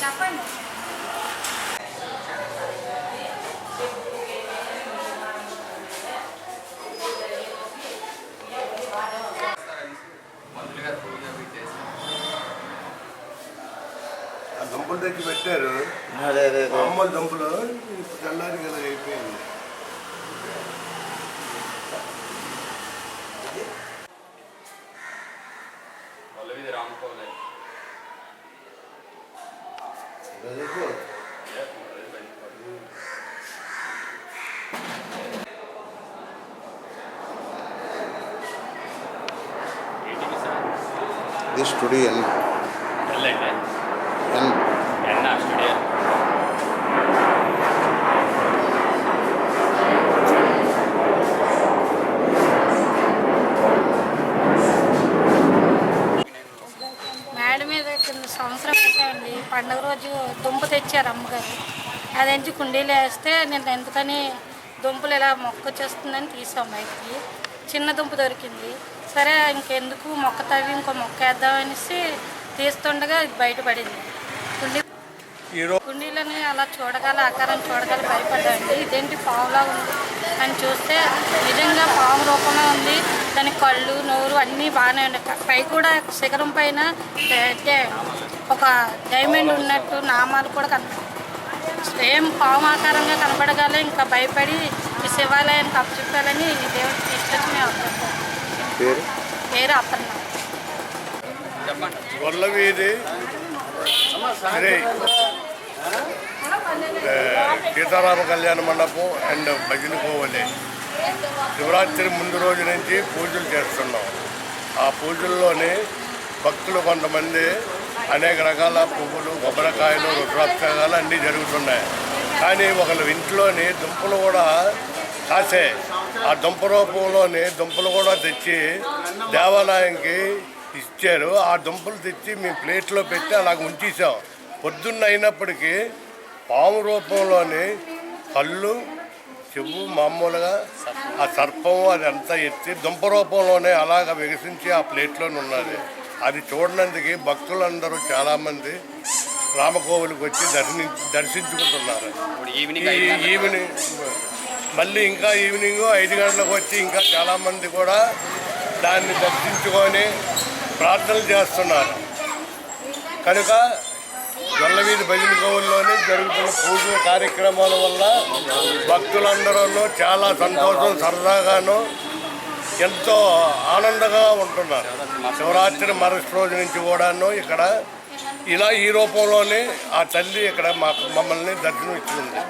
చెప్పండి దుంపలు తెచ్చి పెట్టారు. మామూలు దుంపలు తెల్లారి కదా అయిపోయింది Those good. This studio. N. and, N. N. Studio. మీద సంవత్సరం పెట్టామండి పండుగ రోజు దుంప తెచ్చారు అమ్మగారు. అది ఎంచి కుండీలు వేస్తే నేను ఎందుకని దుంపలు ఇలా మొక్క వచ్చేస్తుందని తీసాం బయటికి. చిన్న దుంప దొరికింది. సరే ఇంకెందుకు మొక్క తవ్వి ఇంకో మొక్క వేద్దామనేసి తీస్తుండగా ఇది బయటపడింది. కుండీలని అలా చూడగల ఆకారం చూడగల భయపడ్డాండి ఇదేంటి పావులా ఉంది అని చూస్తే నిజంగా పాము రూపంలో ఉంది. దాని కళ్ళు నోరు అన్నీ బాగానే ఉన్నాయి. పై కూడా శిఖరం పైన ఒక డైమండ్ ఉన్నట్టు నామాలు కూడా కన సేమ్ పాము ఆకారంగా కనపడగల ఇంకా భయపడి ఈ శివాలయానికి అప్పచెప్పాలని ఈ దేవుడికి తీసుకొచ్చి మేము అప్పచెప్పాం పేరు అప్పన్న శ్రీ సీతారామ కళ్యాణ మండపం అండ్ భజన కోవలి శివరాత్రి ముందు రోజు నుంచి పూజలు చేస్తున్నాం. ఆ పూజల్లోని భక్తులు కొంతమంది అనేక రకాల పువ్వులు కొబ్బరికాయలు రుద్రాక్షాలు అన్నీ జరుగుతున్నాయి. కానీ ఒకళ్ళు ఇంట్లోని దుంపలు కూడా కాసే. ఆ దుంప రూపంలోని దుంపలు కూడా తెచ్చి దేవాలయంకి ఇచ్చారు. ఆ దుంపలు తెచ్చి మేము ప్లేట్లో పెట్టి అలాగ ఉంచేసాం. పొద్దున్న అయినప్పటికీ పాము రూపంలోని కళ్ళు చెవు మామూలుగా ఆ సర్పం అది అంతా ఎత్తి దుంప రూపంలోనే అలాగ వికసించి ఆ ప్లేట్లోనే ఉన్నది అది చూడనందుకు భక్తులందరూ చాలామంది రామకోవులకు వచ్చి దర్శించి దర్శించుకుంటున్నారు. ఈవినింగ్ ఈవినింగ్ మళ్ళీ ఇంకా ఈవినింగ్ ఐదు గంటలకు వచ్చి ఇంకా చాలామంది కూడా దాన్ని దర్శించుకొని ప్రార్థనలు చేస్తున్నారు. కనుక గొల్లవీధి భజన కోవుల్లోని జరుగుతున్న పూజ కార్యక్రమాల వల్ల భక్తులందరూ చాలా సంతోషం సరదాగాను ఎంతో ఆనందంగా ఉంటున్నారు. శివరాత్రి మరుసటి రోజు నుంచి కూడాను ఇక్కడ ఇలా ఈ రూపంలోనే ఆ తల్లి ఇక్కడ మాకు మమ్మల్ని దర్శనం ఇచ్చింది